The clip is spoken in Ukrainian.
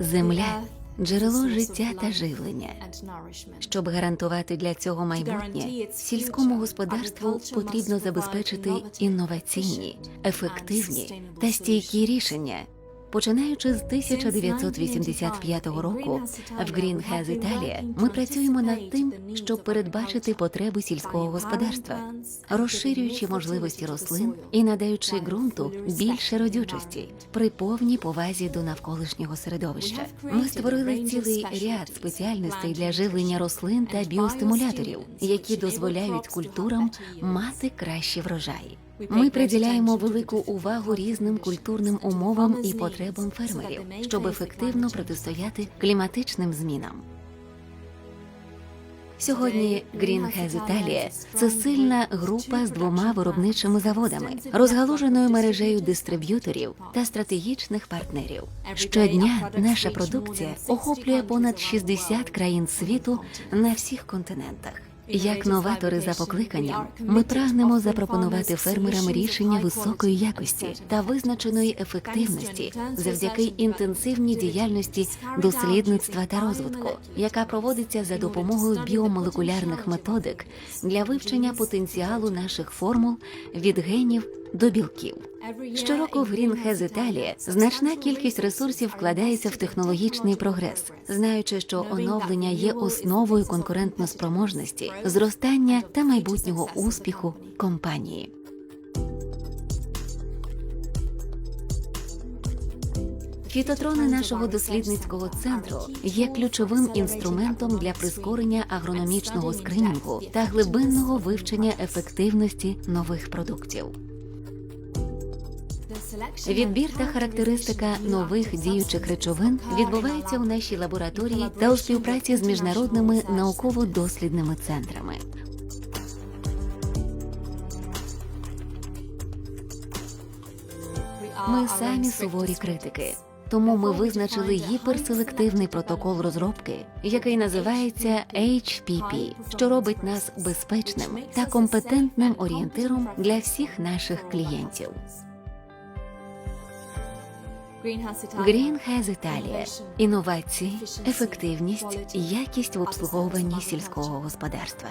Земля джерело життя та живлення. Щоб гарантувати для цього майбутнє, сільському господарству потрібно забезпечити інноваційні, ефективні та стійкі рішення. Починаючи з 1985 року, в Green Has Italia ми працюємо над тим, щоб передбачити потреби сільського господарства, розширюючи можливості рослин і надаючи ґрунту більше родючості при повній повазі до навколишнього середовища. Ми створили цілий ряд спеціальностей для живлення рослин та біостимуляторів, які дозволяють культурам мати кращі врожаї. Ми приділяємо велику увагу різним культурним умовам і потребам фермерів, щоб ефективно протистояти кліматичним змінам. Сьогодні Green Has Italia – це сильна група з двома виробничими заводами, розгалуженою мережею дистриб'юторів та стратегічних партнерів. Щодня наша продукція охоплює понад 60 країн світу на всіх континентах. Як новатори за покликанням, ми прагнемо запропонувати фермерам рішення високої якості та визначеної ефективності завдяки інтенсивній діяльності дослідництва та розвитку, яка проводиться за допомогою біомолекулярних методик для вивчення потенціалу наших формул від генів до білків. Щороку в Has Italia значна кількість ресурсів вкладається в технологічний прогрес, знаючи, що оновлення є основою конкурентноспроможності, зростання та майбутнього успіху компанії. Фітотрони нашого дослідницького центру є ключовим інструментом для прискорення агрономічного скринінгу та глибинного вивчення ефективності нових продуктів. Відбір та характеристика нових діючих речовин відбувається у нашій лабораторії та у співпраці з міжнародними науково-дослідними центрами. Ми самі суворі критики. Тому ми визначили гіперселективний протокол розробки, який називається HPP, що робить нас безпечним та компетентним орієнтиром для всіх наших клієнтів. Green Has Italia – інновації, ефективність, якість в обслуговуванні сільського господарства.